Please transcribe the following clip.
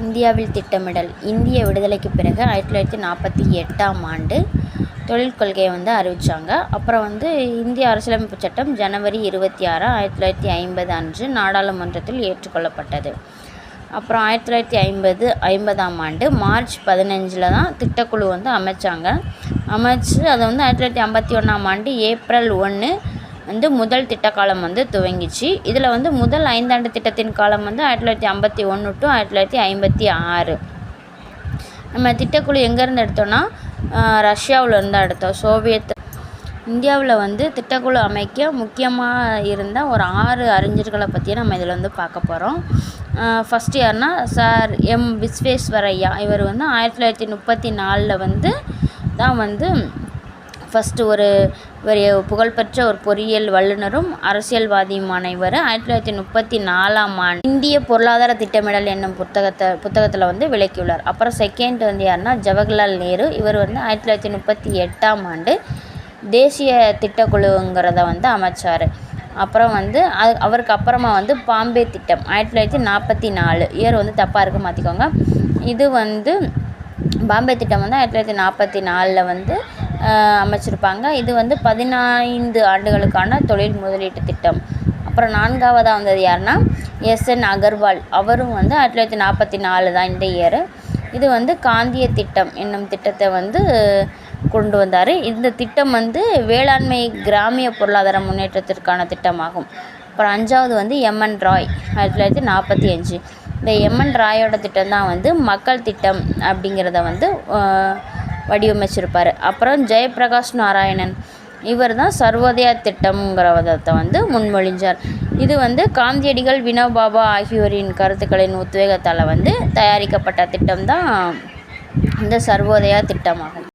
இந்தியாவில் திட்டமிடல். இந்திய விடுதலைக்குப் பிறகு ஆயிரத்தி தொள்ளாயிரத்தி நாற்பத்தி எட்டாம் ஆண்டு தொழில் கொள்கையை வந்து அறிவித்தாங்க அப்புறம் வந்து இந்திய அரசியலமைப்பு சட்டம் ஜனவரி இருபத்தி ஆறு ஆயிரத்தி தொள்ளாயிரத்தி ஐம்பது அன்று நாடாளுமன்றத்தில் ஏற்றுக்கொள்ளப்பட்டது. அப்புறம் ஆயிரத்தி தொள்ளாயிரத்தி ஐம்பது ஐம்பதாம் ஆண்டு மார்ச் பதினஞ்சில் தான் திட்டக்குழு வந்து அமைச்சாங்க. அமைச்சு அதை வந்து ஆயிரத்தி தொள்ளாயிரத்தி ஐம்பத்தி ஒன்றாம் ஆண்டு ஏப்ரல் ஒன்று வந்து முதல் திட்டக்காலம் வந்து துவங்கிச்சு. இதில் வந்து முதல் ஐந்தாண்டு திட்டத்தின் காலம் வந்து ஆயிரத்தி தொள்ளாயிரத்தி ஐம்பத்தி ஒன்று டு ஆயிரத்தி தொள்ளாயிரத்தி ஐம்பத்தி ஆறு. நம்ம திட்டக்குழு எங்கேருந்து எடுத்தோம்னா ரஷ்யாவில் இருந்து எடுத்தோம். சோவியத் இந்தியாவில் வந்து திட்டக்குழு அமைக்க முக்கியமாக இருந்த ஒரு ஆறு அறிஞர்களை பற்றி நம்ம இதில் வந்து பார்க்க போகிறோம் ஃபஸ்ட் யாருன்னா சார் எம் விஸ்வேஸ்வரையா இவர் வந்து ஆயிரத்தி தொள்ளாயிரத்தி முப்பத்தி நாலில் வந்து தான் வந்து ஃபஸ்ட்டு ஒரு ஒரு புகழ்பெற்ற ஒரு பொறியியல் வல்லுநரும் அரசியல்வாதியுமான இவர் ஆயிரத்தி தொள்ளாயிரத்தி முப்பத்தி நாலாம் ஆண்டு இந்திய பொருளாதார திட்டமிடல் என்னும் புத்தகத்தை புத்தகத்தில் வந்து விளக்கியுள்ளார். அப்புறம் செகண்ட் வந்து யாருன்னா ஜவஹர்லால் நேரு. இவர் வந்து ஆயிரத்தி தொள்ளாயிரத்தி முப்பத்தி எட்டாம் ஆண்டு தேசிய திட்டக்குழுங்கிறத வந்து அமைச்சார். அப்புறம் வந்து அது அவருக்கு அப்புறமா வந்து பாம்பே திட்டம் ஆயிரத்தி தொள்ளாயிரத்தி நாற்பத்தி நாலு. இயர் வந்து தப்பாக இருக்க மாற்றிக்கோங்க இது வந்து பாம்பே திட்டம் வந்து ஆயிரத்தி தொள்ளாயிரத்தி நாற்பத்தி நாலில் வந்து அமைச்சிருப்பாங்க. இது வந்து பதினைந்து ஆண்டுகளுக்கான தொழில் முதலீட்டு திட்டம். அப்புறம் நான்காவதாக வந்தது யாருன்னா எஸ்என் அகர்வால். அவரும் வந்து ஆயிரத்தி தொள்ளாயிரத்தி நாற்பத்தி நாலு தான் இந்த இயரு. இது வந்து காந்திய திட்டம் என்னும் திட்டத்தை வந்து கொண்டு வந்தார். இந்த திட்டம் வந்து வேளாண்மை கிராமிய பொருளாதார முன்னேற்றத்திற்கான திட்டமாகும். அப்புறம் அஞ்சாவது வந்து எம்என் ராய் ஆயிரத்தி தொள்ளாயிரத்தி நாற்பத்தி அஞ்சு. இந்த எம்என் ராயோட திட்டம் தான் வந்து மக்கள் திட்டம் அப்படிங்கிறத வந்து வடிவமைச்சிருப்பார். அப்புறம் ஜெயபிரகாஷ் நாராயணன். இவர் தான் சர்வோதயா திட்டம்ங்கிறத வந்து முன்மொழிஞ்சார். இது வந்து காந்தியடிகள் வினோபாபா ஆகியோரின் கருத்துக்களின் உத்வேகத்தால் வந்து தயாரிக்கப்பட்ட திட்டம் தான் இந்த சர்வோதயா திட்டமாகும்.